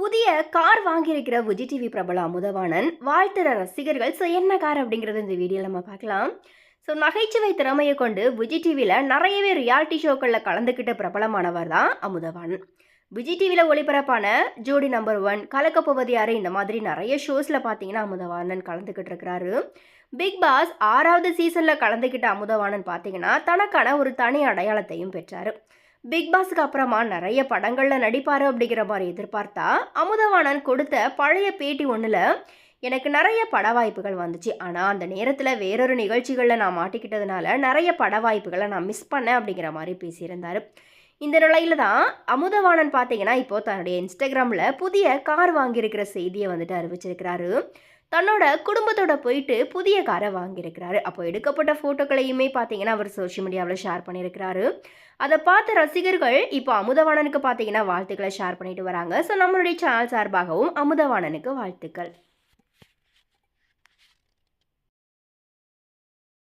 புதிய car வாங்கியிருக்கிற Vijay TV பிரபல அமுதவாணன் வாழ்த்துற ரசிகர்கள் ஸோ என்ன கார் அப்படிங்கிறது இந்த வீடியோவில் நம்ம பார்க்கலாம். ஸோ நகைச்சுவை திறமையை கொண்டு விஜய் டிவியில் நிறையவே ரியாலிட்டி ஷோக்களில் கலந்துக்கிட்ட பிரபலமானவர் தான் அமுதவாணன். விஜய் டிவியில் ஒளிபரப்பான ஜோடி நம்பர் ஒன் கலக்கப்போவது யாரு இந்த மாதிரி நிறைய ஷோஸில் பார்த்தீங்கன்னா அமுதவாணன் கலந்துக்கிட்டு இருக்கிறாரு. பிக் பாஸ் ஆறாவது சீசனில் கலந்துக்கிட்ட அமுதவாணன் பார்த்தீங்கன்னா தனக்கான ஒரு தனி அடையாளத்தையும் பெற்றார். பிக் பாஸ்க்கு அப்புறமா நிறைய படங்களில் நடிப்பார் அப்படிங்கிற மாதிரி எதிர்பார்த்தா அமுதவாணன் கொடுத்த பழைய பேட்டி ஒன்றில் எனக்கு நிறைய பட வாய்ப்புகள் வந்துச்சு. ஆனால் அந்த நேரத்தில் வேறொரு நிகழ்ச்சிகளில் நான் மாட்டிக்கிட்டதுனால நிறைய பட வாய்ப்புகளை நான் மிஸ் பண்ணேன் அப்படிங்கிற மாதிரி பேசியிருந்தார். இந்த நிலையில தான் அமுதவாணன் பார்த்தீங்கன்னா இப்போ தன்னுடைய இன்ஸ்டாகிராமில் புதிய கார் வாங்கியிருக்கிற செய்தியை வந்துட்டு அறிவிச்சிருக்கிறாரு. தன்னோட குடும்பத்தோட போயிட்டு புதிய காரை வாங்கியிருக்கிறாரு. அப்போ எடுக்கப்பட்ட ஃபோட்டோக்களையுமே பார்த்தீங்கன்னா அவர் சோஷியல் மீடியாவில் ஷேர் பண்ணியிருக்கிறாரு. அதை பார்த்த ரசிகர்கள் இப்போ அமுதவாணனுக்கு பார்த்தீங்கன்னா வாழ்த்துக்களை ஷேர் பண்ணிட்டு வராங்க. ஸோ நம்மளுடைய சேனல் சார்பாகவும் அமுதவாணனுக்கு வாழ்த்துக்கள்.